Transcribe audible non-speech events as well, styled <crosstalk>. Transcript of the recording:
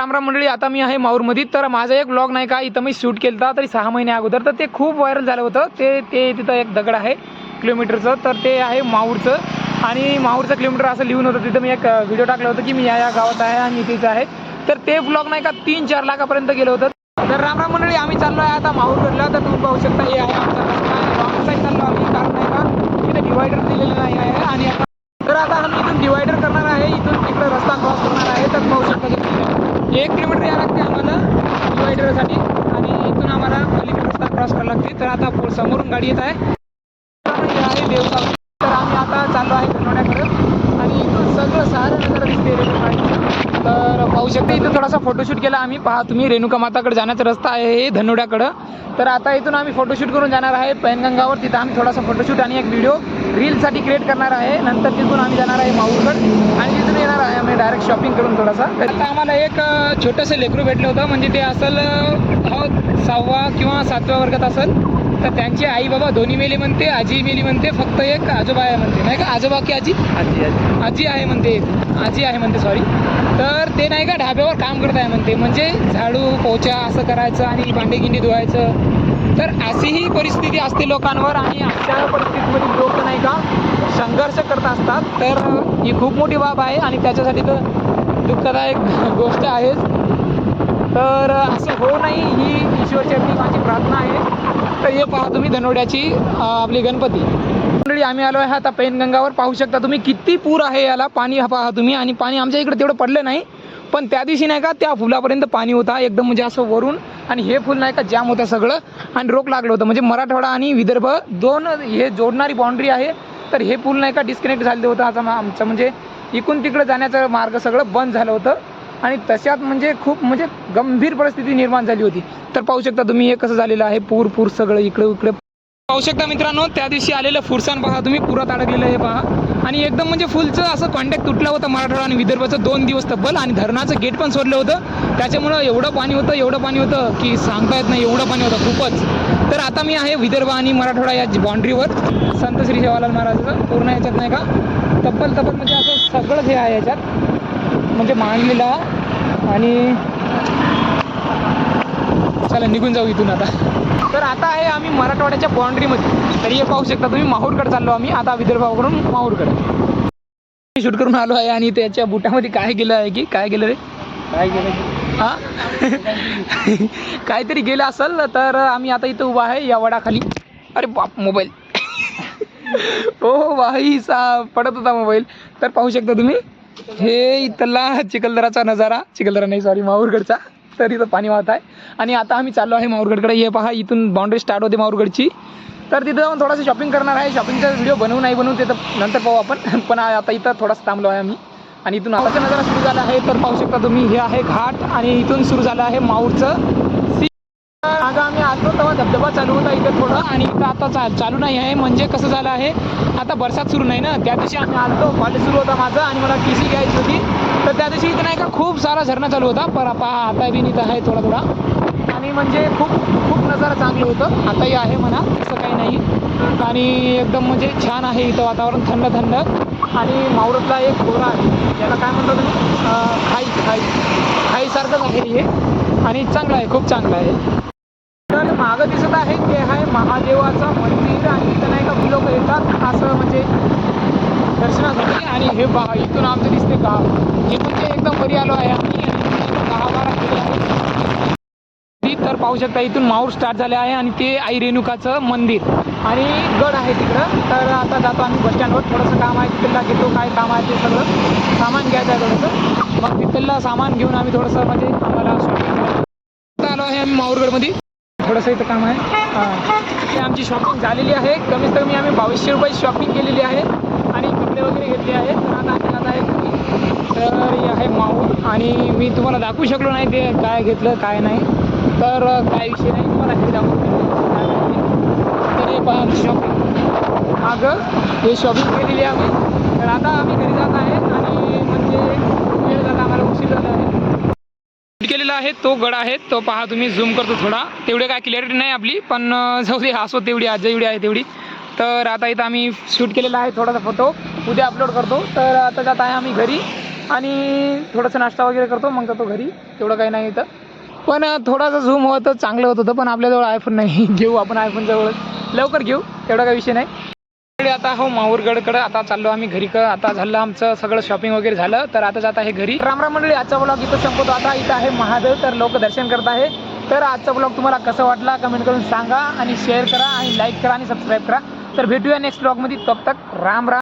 रामराम मंडळी आता मी आहे माऊरमध्ये तर माझा एक ब्लॉग नाही का इथं मी शूट केलं तरी सहा महिने अगोदर. तर ते खूप व्हायरल झालं होतं. ते ते तिथं एक दगड आहे किलोमीटरचं तर ते आहे माहूरचं. आणि माहूरचं किलोमीटर असं लिहून होतं. तिथं मी एक व्हिडिओ टाकलं होतं की मी या या गावात आहे आणि तिथं आहे. तर ते ब्लॉग नाही का तीन चार लाखापर्यंत गेलं होतं. तर रामराम मंडळी आम्ही चाललो आहे आता माहूरकडला. तर तुम्ही पाहू शकता हे आहे आमचा चाललो आम्ही कारण नाही का तिथे डिवायडर दिलेलं नाही आहे. आणि आता तर आता आम्ही इथून डिवायडर करणार आहे इथून तिकडे रस्ता क्रॉस करणार आहे तर पाहू शकता तुम्ही. एक किलोमीटर यावं लागते आम्हाला डिवायडरसाठी आणि इथून आम्हाला पलीकडे रस्ता क्रॉस करावा लागते. तर आता समोरून गाडी येत आहे तर हे आहे देवगाव तर आम्ही आता चाललो आहे धनोड्याकडे आणि इथून सगळं सारं नजर दिसते रेणुकामाईचं. तर पाहू शकता. इथं थोडासा फोटोशूट केला आम्ही. पहा तुम्ही रेणुका माताकडे जाण्याचा रस्ता आहे हे तर आता इथून आम्ही फोटोशूट करून जाणार आहे पैनगंगावर. तिथं आम्ही थोडासा फोटोशूट आणि एक व्हिडिओ रीलसाठी क्रिएट करणार आहे. नंतर तिथून आम्ही जाणार आहे माहूरगड. आणि तिथून येणार आहे आम्ही डायरेक्ट शॉपिंग करून थोडासा. तर आता आम्हाला एक छोटंसं लेकरू भेटलं होतं. म्हणजे ते असेल सहावा किंवा सातव्या वर्गात असेल. तर त्यांची आई बाबा दोन्ही मेली म्हणते आजी मेली म्हणते फक्त एक आजोबा आहे म्हणते. नाही का? आजोबा की आजी? आजी आजी. आजी आहे म्हणते. आजी आहे म्हणते सॉरी तर ते नाही का ढाब्यावर काम करत आहे म्हणते. म्हणजे झाडू पोचा असं करायचं आणि भांडे गिंडी धुवायचं. तर अशीही परिस्थिती असते लोकांवर आणि अशा परिस्थितीमध्ये लोक नाही का संघर्ष करत असतात. तर ही खूप मोठी बाब आहे आणि त्याच्यासाठी तर दुःखदायक गोष्ट आहेच. तर असं हो नाही ही ईश्वरची माझी प्रार्थना आहे. तर हे पहा तुम्ही धनोड्याची आपली गणपती. मंडळी आम्ही आलो आहे आता पैनगंगावर पाहू शकता तुम्ही किती पूर आहे याला. पाणी हा पहा तुम्ही. आणि पाणी आमच्या इकडे तेवढं पडलं नाही. पण त्या दिवशी नाही का त्या फुलापर्यंत पाणी होता. एकदम म्हणजे असं वरून. आणि हे फुल नाही का जाम होतं सगळं. आणि रोग लागलं होतं. म्हणजे मराठवाडा आणि विदर्भ दोन हे जोडणारी बाउंड्री आहे. तर हे पूल नाही का डिस्कनेक्ट झालेलं होतं. आता आमचं म्हणजे इकडून तिकडं जाण्याचं मार्ग सगळं बंद झालं होतं. आणि तशात म्हणजे खूप म्हणजे गंभीर परिस्थिती निर्माण झाली होती. तर पाहू शकता तुम्ही हे कसं झालेलं आहे. पूर पूर सगळं इकडे इकडे. पाहू शकता मित्रांनो त्या दिवशी आलेलं फुरसान पहा तुम्ही पुरात अडकलेलं आहे पहा आणि एकदम म्हणजे फुलचं असं कॉन्टॅक्ट तुटलं होतं मराठवाडा आणि विदर्भाचं. दोन दिवस तब्बल आणि धरणाचं गेट पण सोडलं होतं. त्याच्यामुळं एवढं पाणी होतं एवढं पाणी होतं की सांगता येत नाही एवढं पाणी होतं खूपच. तर आता मी आहे विदर्भ आणि मराठवाडा या बाउंड्रीवर संत श्री जवाहरलाल महाराजाचं. पूर्ण याच्यात नाही का? तब्बल तब्बल म्हणजे असं सगळंच हे आहे याच्यात. म्हणजे मांडलेला आणि चला निघून जाऊ इथून आता. तर आता आहे आम्ही मराठवाड्याच्या बाउंड्रीमध्ये. तर हे पाहू शकता तुम्ही माहूरकडे चाललो आम्ही. आता विदर्भाकडून माहूरकडे शूट करून आलो आहे आणि त्याच्या बुटामध्ये काय गेलं आहे की काय गेलं रे? काय केलं हा? काहीतरी गेलं असेल तर आम्ही आता इथं उभा आहे या वडाखाली. अरे बाप मोबाईल. हो भाई सा पडत होता मोबाईल. तर पाहू शकता तुम्ही. हे इथला चिखलदराचा नजारा. चिखलदरा नाही सॉरी माहूरगडचा. तर इथं पाणी वाहत आहे. आणि आता आम्ही चाललो आहे माहूरगडकडे. हे पहा इथून बाउंड्री स्टार्ट होते माहूरगडची. तर तिथं जाऊन थोडंसं शॉपिंग करणार आहे. शॉपिंगचा व्हिडिओ बनवू नाही बनवू तिथं नंतर पाहू आपण. <laughs> पण आता इथं थोडासा थांबलो आहे आम्ही. आणि इथून आवाचा नजारा सुरू झाला आहे. तर पाहू शकता तुम्ही हे आहे घाट. आणि इथून सुरू झालं आहे माऊरचं सी आता आम्ही आलो तेव्हा धबधबा चालू होता इथं थोडं आणि इथं आता चा चालू नाही आहे. म्हणजे कसं झालं आहे? आता बरसात सुरू नाही ना? त्या दिवशी आम्ही आलो कॉलेज सुरू होता माझं आणि मला टी सी घ्यायची होती. तर त्या दिवशी इथं नाही का खूप सारा झरणा चालू होता. पर पहा आता बी इथं आहे थोडा थोडा. आणि म्हणजे खूप खूप नजारा चांगलं होतं. आताही आहे म्हणा असं काही नाही. आणि एकदम म्हणजे छान आहे इथं वातावरण थंड थंड. आणि मावळतला एक खोरा आहे. याला काय म्हणतो तुम्ही? खाई खाई. खाईसारखंच आहे हे. आणि चांगलं आहे खूप चांगलं आहे तर मागं दिसत आहे ते आहे देवाचं मंदिर आणि इथं नाही का लोक येतात. असं म्हणजे दर्शनासाठी. आणि हे बा इथून आमचं दिसते गाव हे म्हणजे एकदम वरी आलो आहे आम्ही. दहा बारा किलो आहे. तर पाहू शकता इथून माऊर स्टार्ट झाले आहे. आणि ते आई रेणुकाचं मंदिर. आणि गड आहे तिकडं. तर आता जातो आम्ही बस स्टँडवर थोडंसं काम आहे तिथला घेतो. काय काम आहे ते सगळं सामान घ्यायचं आहे थोडंसं. मग तिथलं सामान घेऊन आम्ही थोडंसं म्हणजे आम्हाला आलो आहे आम्ही माऊरगडमध्ये थोडंसं इथं काम आहे. हां. ते आमची शॉपिंग झालेली आहे. कमीत कमी आम्ही बावीसशे रुपये शॉपिंग केलेली आहे. आणि कपडे वगैरे घेतले आहेत. तर आता आम्ही आहे. तर हे आहे माऊर आणि मी तुम्हाला दाखवू शकलो नाही ते काय घेतलं काय नाही. तर काय विषय नाही. तुम्हाला हे दाखवू तर हे पहा शॉपिंग मागं हे शॉपिंग केलेली आहे. आम्ही तर आता आम्ही घरी जात आहे. आणि म्हणजे वेळ जाता आम्हाला उशीर झाला आहे. शूट आहे तो गड आहे तो पहा तुम्ही झूम करतो थोडा. तेवढे काय क्लॅरिटी नाही आपली पण जाऊ दे असो तेवढी आज एवढी आहे तेवढी. तर आता इथं आम्ही शूट केलेला आहे थोडासा फोटो उद्या अपलोड करतो. तर आता जात आहे आम्ही घरी आणि थोडंसं नाश्ता वगैरे करतो मग जातो घरी. तेवढं काही नाही इथं. पण थोडासा झूम होतं चांगलं होत होतं पण आपल्याजवळ आयफोन नाही. <laughs> घेऊ आपण आयफोन जवळ लवकर घेऊ तेवढा काही विषय नाही. आता हो माहूरगडकडे आता चाललो आम्ही घरी. क आता झालं आमचं सगळं शॉपिंग वगैरे झालं तर आता जात आहे घरी. रामराम मंडळी आजचा ब्लॉग इथं संपवतो. आता इथं आहे महादेव तर लोक दर्शन करत आहे. तर आजचा ब्लॉग तुम्हाला कसं वाटला कमेंट करून सांगा आणि शेअर करा आणि लाईक करा आणि सबस्क्राईब करा. तर भेटूया नेक्स्ट ब्लॉगमध्ये तब तक राम राम.